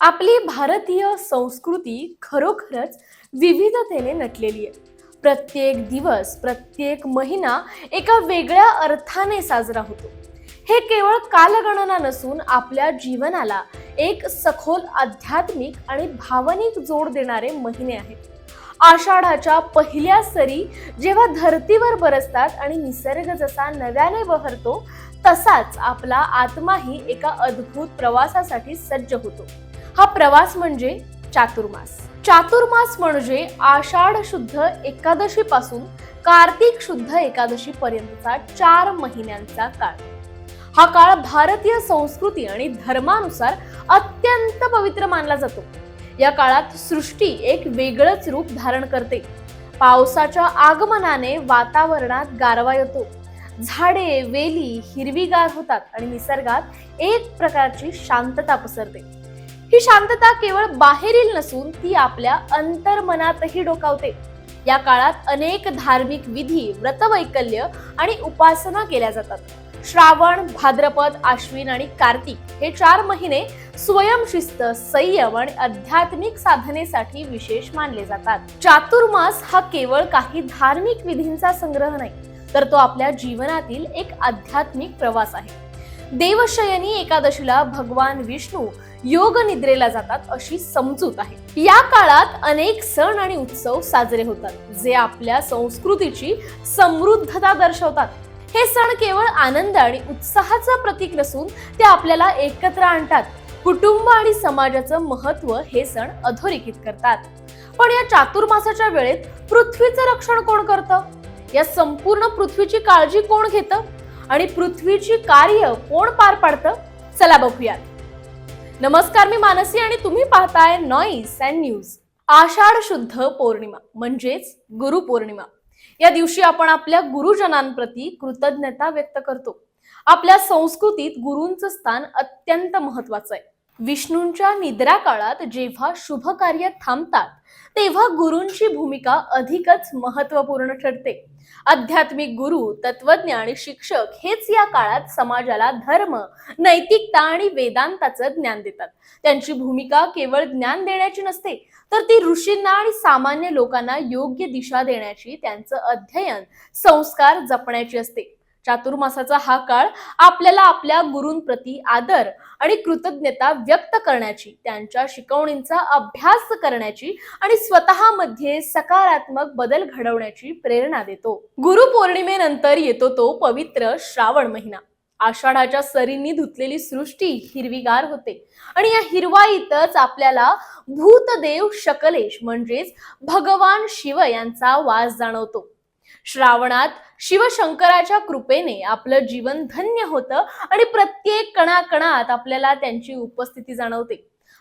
आपली भारतीय संस्कृती खरोखरच विविधतेने नटलेली आहे. प्रत्येक दिवस प्रत्येक महिना एका वेगळ्या अर्थाने साजरा होतो. हे केवळ कालगणना नसून आपल्या जीवनाला एक सखोल आध्यात्मिक आणि भावनिक जोड देणारे महिने आहेत. आषाढाच्या पहिल्या सरी जेव्हा धरतीवर बरसतात आणि निसर्ग जसा नव्याने बहरतो तसाच आपला आत्माही एका अद्भुत प्रवासासाठी सज्ज होतो. हा प्रवास म्हणजे चातुर्मास. चातुर्मास म्हणजे आषाढ शुद्ध एकादशी पासून कार्तिक शुद्ध एकादशी पर्यंतचा चार महिन्यांचा काळ. हा काळ भारतीय संस्कृती आणि धर्मानुसार अत्यंत पवित्र मानला जातो. या काळात सृष्टी एक वेगळंच रूप धारण करते. पावसाच्या आगमनाने वातावरणात गारवा येतो. झाडे वेली हिरवीगार होतात आणि निसर्गात एक प्रकारची शांतता पसरते. ही शांतता केवळ बाहेरील नसून ती आपल्या अंतर्मनातही डोकावते. या काळात अनेक धार्मिक विधी व्रतवैकल्य आणि उपासना केल्या जातात. श्रावण भाद्रपद आश्विन आणि कार्तिक हे चार महिने स्वयंशिस्त संयम आणि आध्यात्मिक साधनेसाठी विशेष मानले जातात. चातुर्मास हा केवळ काही धार्मिक विधींचा संग्रह नाही तर तो आपल्या जीवनातील एक आध्यात्मिक प्रवास आहे. देवशयनी एकादशीला भगवान विष्णू योग निद्रेला जातात अशी समजूत आहे. या काळात अनेक सण आणि उत्सव साजरे होतात जे आपल्या संस्कृतीची समृद्धता दर्शवतात. हे सण केवळ आनंद आणि उत्साहाचं प्रतीक नसून ते आपल्याला एकत्र आणतात. कुटुंब आणि समाजाचं महत्त्व हे सण अधोरेखित करतात. पण या चातुर्मासाच्या वेळेत पृथ्वीचं रक्षण कोण करतं? या संपूर्ण पृथ्वीची काळजी कोण घेतं? आणि पृथ्वीची कार्य कोण पार पाडतं? चला बघूयात. नमस्कार मी मानसी आणि तुम्ही पाहताय नॉईस अँड न्यूज आषाढ शुद्ध पौर्णिमा म्हणजेच गुरुपौर्णिमा या दिवशी आपण आपल्या गुरुजनांप्रती कृतज्ञता व्यक्त करतो. आपल्या संस्कृतीत गुरूंचं स्थान अत्यंत महत्वाचं आहे. विष्णूंच्या निद्रा काळात जेव्हा शुभ कार्य थांबतात तेव्हा गुरूंची भूमिका अधिकच महत्त्वपूर्ण ठरते. आध्यात्मिक गुरु तत्वज्ञ आणि शिक्षक हेच या काळात समाजाला धर्म नैतिकता आणि वेदांताचं ज्ञान देतात. त्यांची भूमिका केवळ ज्ञान देण्याची नसते तर ती ऋषींना आणि सामान्य लोकांना योग्य दिशा देण्याची त्यांचं अध्ययन संस्कार जपण्याची असते. चातुर्मासाचा हा काळ आपल्याला आपल्या गुरूंप्रती आदर आणि कृतज्ञता व्यक्त करण्याची त्यांच्या शिकवणींचा अभ्यास करण्याची आणि स्वतःमध्ये सकारात्मक बदल घडवण्याची प्रेरणा देतो. गुरु पौर्णिमेनंतर येतो तो पवित्र श्रावण महिना. आषाढाच्या सरींनी धुतलेली सृष्टी हिरवीगार होते आणि या हिरवाईतच आपल्याला भूतदेव शकलेश म्हणजेच भगवान शिव यांचा वास जाणवतो. श्रावणात शिवशंकराच्या कृपेने आपलं जीवन धन्य होतं आणि प्रत्येक कणाकणात आपल्याला त्यांची उपस्थिती जाणवते.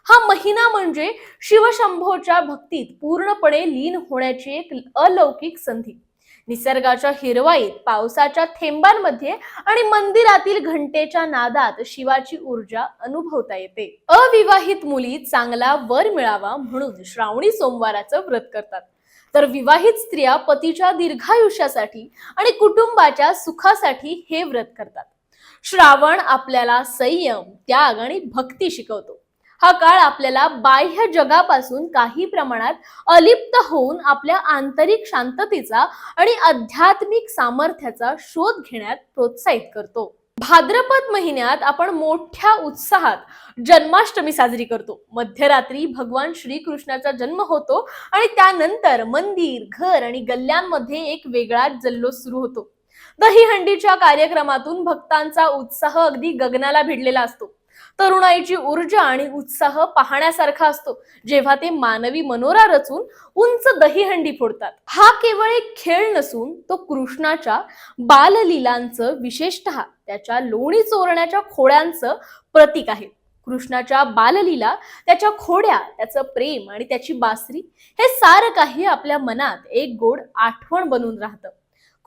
हा महिना म्हणजे शिवशंभोच्या भक्तीत पूर्णपणे लीन होण्याची एक अलौकिक संधी. निसर्गाच्या हिरवाईत पावसाच्या थेंबांमध्ये आणि मंदिरातील घंटेच्या नादात शिवाची ऊर्जा अनुभवता येते. अविवाहित मुली चांगला वर मिळावा म्हणून श्रावणी सोमवाराचं व्रत करतात. तर विवाहित स्त्रिया पतीच्या दीर्घायुष्यासाठी आणि कुटुंबाच्या सुखासाठी हे व्रत करतात. श्रावण आपल्याला संयम त्याग आणि भक्ती शिकवतो. हा काळ आपल्याला बाह्य जगापासून काही प्रमाणात अलिप्त होऊन आपल्या आंतरिक शांततेचा आणि आध्यात्मिक सामर्थ्याचा शोध घेण्यात प्रोत्साहित करतो. भाद्रपद महिन्यात आपण मोठ्या उत्साहात जन्माष्टमी साजरी करतो. मध्यरात्री भगवान श्रीकृष्णाचा जन्म होतो आणि त्यानंतर मंदिर घर आणि गल्ल्यांमध्ये एक वेगळाच जल्लोष सुरू होतो. दहीहंडीच्या कार्यक्रमातून भक्तांचा उत्साह अगदी गगनाला भिडलेला असतो. तरुणाईची ऊर्जा आणि उत्साह पाहण्यासारखा असतो. जेव्हा ते मानवी मनोरा रचून उंच दहीहंडी फोडतात. हा केवळ एक खेळ नसून तो कृष्णाच्या बाललीलांचं विशेषतः त्याच्या लोणी चोरण्याच्या खोड्यांचं प्रतीक आहे. कृष्णाच्या बाललीला त्याच्या खोड्या त्याचं प्रेम आणि त्याची बासरी हे सारं काही आपल्या मनात एक गोड आठवण बनून राहतं.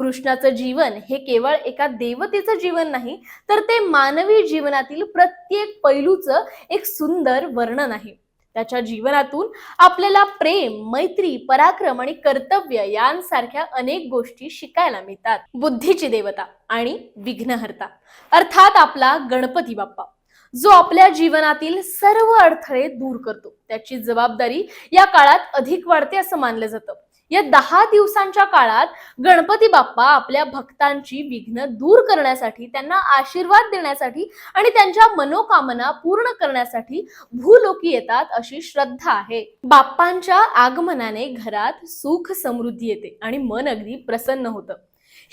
कृष्णाचं जीवन हे केवळ एका देवतेचं जीवन नाही तर ते मानवी जीवनातील प्रत्येक पैलूचं एक सुंदर वर्णन आहे. त्याच्या जीवनातून आपल्याला प्रेम मैत्री पराक्रम आणि कर्तव्य यांसारख्या अनेक गोष्टी शिकायला मिळतात. बुद्धीची देवता आणि विघ्नहर्ता. अर्थात आपला गणपती बाप्पा जो आपल्या जीवनातील सर्व अडथळे दूर करतो. त्याची जबाबदारी या काळात अधिक वाढते असं मानलं जातं. या दहा दिवसांच्या काळात गणपती बाप्पा आपल्या भक्तांची विघ्न दूर करण्यासाठी त्यांना आशीर्वाद देण्यासाठी आणि त्यांच्या मनोकामना पूर्ण करण्यासाठी भूलोकी येतात अशी श्रद्धा आहे. बाप्पांच्या आगमनाने घरात सुख समृद्धी येते आणि मन अगदी प्रसन्न होतं.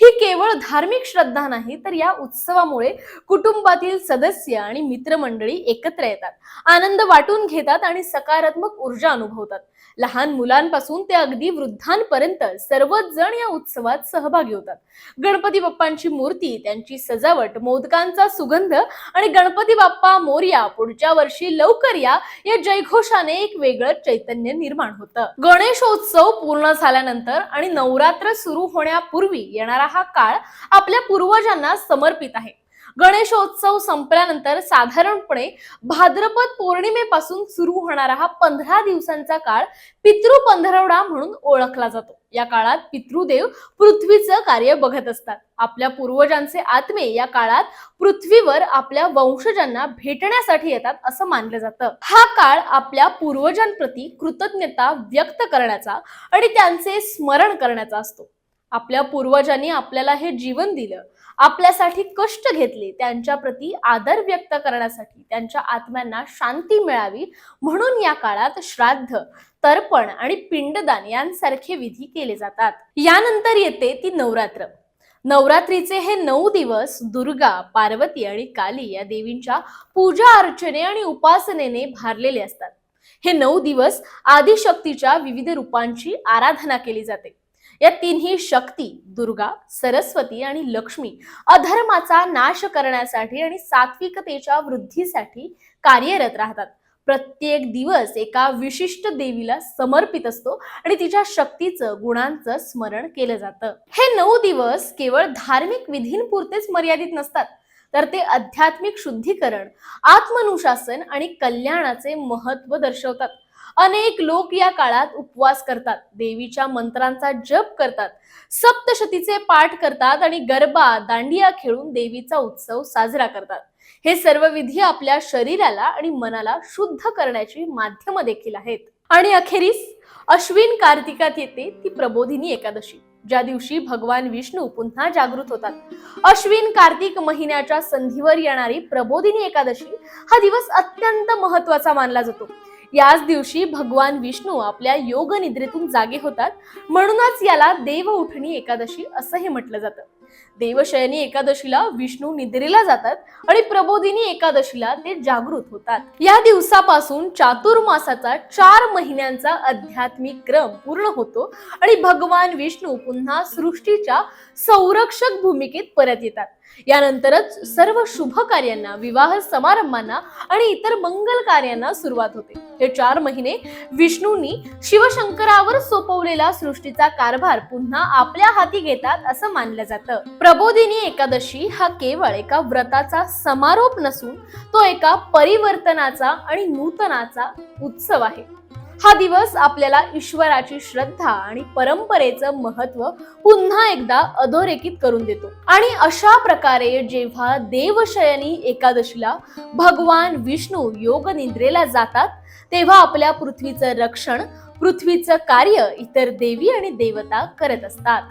ही केवळ धार्मिक श्रद्धा नाही तर या उत्सवामुळे कुटुंबातील सदस्य आणि मित्रमंडळी एकत्र येतात. आनंद वाटून घेतात आणि सकारात्मक ऊर्जा अनुभवतात. लहान मुलांपासून ते अगदी वृद्धांपर्यंत सर्वच जण या उत्सवात सहभागी होतात. गणपती बाप्पांची मूर्ती त्यांची सजावट मोदकांचा सुगंध आणि गणपती बाप्पा मोर्या पुढच्या वर्षी लवकर या या जयघोषाने एक वेगळं चैतन्य निर्माण होतं. गणेशोत्सव पूर्ण झाल्यानंतर आणि नवरात्र सुरू होण्यापूर्वी येणारा येणारा हा काळ आपल्या पूर्वजांना समर्पित आहे. गणेशोत्सव संपल्यानंतर साधारणपणे भाद्रपद पौर्णिमेपासून सुरू होणारा हा पंधरा दिवसांचा काळ पितृ पंधरवडा म्हणून ओळखला जातो. या काळात पितृदेव पृथ्वीचं कार्य बघत असतात. आपल्या पूर्वजांचे आत्मे या काळात पृथ्वीवर आपल्या वंशजांना भेटण्यासाठी येतात असं मानलं जातं. हा काळ आपल्या पूर्वजांप्रती कृतज्ञता व्यक्त करण्याचा आणि त्यांचे स्मरण करण्याचा असतो. आपल्या पूर्वजांनी आपल्याला हे जीवन दिलं. आपल्यासाठी कष्ट घेतले त्यांच्या प्रती आदर व्यक्त करण्यासाठी त्यांच्या आत्म्यांना शांती मिळावी म्हणून या काळात श्राद्ध तर्पण आणि पिंडदान यांसारखे विधी केले जातात. यानंतर येते ती नवरात्र. नवरात्रीचे हे नऊ दिवस दुर्गा पार्वती आणि काली या देवींच्या पूजा अर्चने आणि उपासनेने भारलेले असतात. हे नऊ दिवस आदिशक्तीच्या विविध रूपांची आराधना केली जाते. या तिन्ही शक्ती दुर्गा सरस्वती आणि लक्ष्मी अधर्माचा नाश करण्यासाठी आणि सात्विकतेच्या वृद्धीसाठी कार्यरत राहतात. प्रत्येक दिवस एका विशिष्ट देवीला समर्पित असतो आणि तिच्या शक्तीचं गुणांचं स्मरण केलं जातं. हे नऊ दिवस केवळ धार्मिक विधींपुरतेच मर्यादित नसतात तर ते आध्यात्मिक शुद्धीकरण आत्मनुशासन आणि कल्याणाचे महत्त्व दर्शवतात. अनेक लोक या काळात उपवास करतात. देवीच्या मंत्रांचा जप करतात. सप्तशतीचे पाठ करतात आणि गरबा दांडिया खेळून देवीचा उत्सव साजरा करतात. हे सर्व विधी आपल्या शरीराला आणि मनाला शुद्ध करण्याची माध्यम देखील आहेत. आणि अखेरीस अश्विन कार्तिकात येते ती प्रबोधिनी एकादशी. ज्या दिवशी भगवान विष्णू पुन्हा जागृत होतात. अश्विन कार्तिक महिन्याच्या संधीवर येणारी प्रबोधिनी एकादशी हा दिवस अत्यंत महत्त्वाचा मानला जातो. याच दिवशी भगवान विष्णू आपल्या योग निद्रेतून जागे होतात. म्हणूनच याला देव उठणी एकादशी असंही म्हटलं जातं. देवशयनी एकादशीला विष्णू निद्रेला जातात आणि प्रबोधिनी एकादशीला ते जागृत होतात. या दिवसापासून चातुर्मासाचा चार महिन्यांचा आध्यात्मिक क्रम पूर्ण होतो आणि भगवान विष्णू पुन्हा सृष्टीच्या संरक्षक भूमिकेत परत येतात. यानंतरच सर्व शुभ कार्यांना विवाह समारंभांना आणि इतर मंगल कार्यांना सुरुवात होते. हे चार महिने विष्णूंनी शिवशंकरावर सोपवलेला सृष्टीचा कारभार पुन्हा आपल्या हाती घेतात असं मानलं जातं. प्रबोधिनी एकादशी हा केवळ एका व्रताचा समारोप नसून तो एका परिवर्तनाचा आणि नूतनाचा उत्सव आहे. हा दिवस आपल्याला ईश्वराची श्रद्धा आणि परंपरेचं महत्त्व पुन्हा एकदा अधोरेखित करून देतो. आणि अशा प्रकारे जेव्हा देवशयनी एकादशीला भगवान विष्णू योग निद्रेला जातात तेव्हा आपल्या पृथ्वीचं रक्षण पृथ्वीचं कार्य इतर देवी आणि देवता करत असतात.